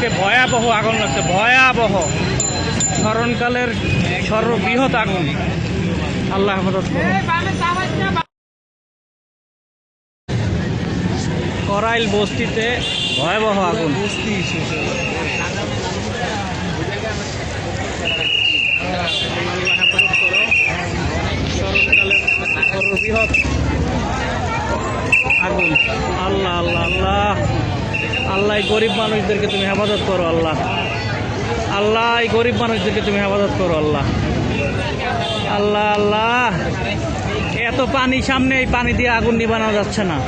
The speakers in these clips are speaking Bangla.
ভয়াবহ আগুন লাগছে, ভয়াবহ। স্মরণকালের সর্ববৃহৎ আগুন। আল্লাহ হেফাজত করাইল বস্তিতে ভয়াবহ আগুন। সর্ববৃহৎ আগুন। আল্লাহ আল্লাহ আল্লাহ। আল্লাহ গরিব মানুষদেরকে তুমি হেফাজত করো, আল্লাহ। আল্লাহ, এই গরিব মানুষদেরকে তুমি হেফাজত করো, আল্লাহ। আল্লাহ আল্লাহ। এত পানি সামনে, এই পানি দিয়ে আগুন নিবানো যাচ্ছে না।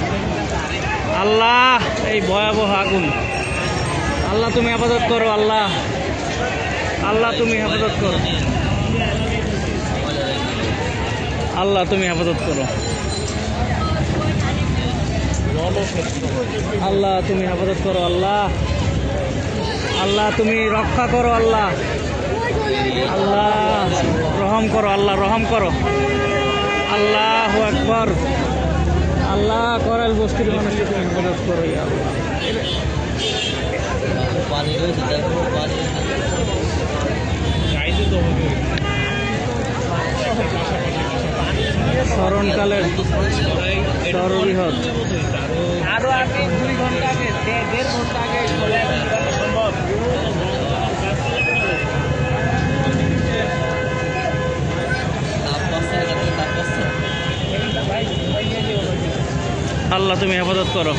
আল্লাহ, এই ভয়াবহ আগুন। আল্লাহ, তুমি হেফাজত করো, আল্লাহ। আল্লাহ, তুমি হেফাজত করো। আল্লাহ, তুমি হেফাজত করো। আল্লাহ তুমি হেফাজত করো আল্লাহ। আল্লাহ তুমি রক্ষা করো আল্লাহ। আল্লাহ রহম করো আল্লাহ রহম করো। আল্লাহ আকবর। আল্লাহ করাল বস্তির মানুষকে তুমি হেফাজত করো ইয়া আল্লাহ। স্মরণকালের সর্ববৃহৎ আরও আগে দুই ঘণ্টা আগে দেড় ঘণ্টা আগে চলে সম্ভব। আল্লাহ তুমি হেফাজত করো।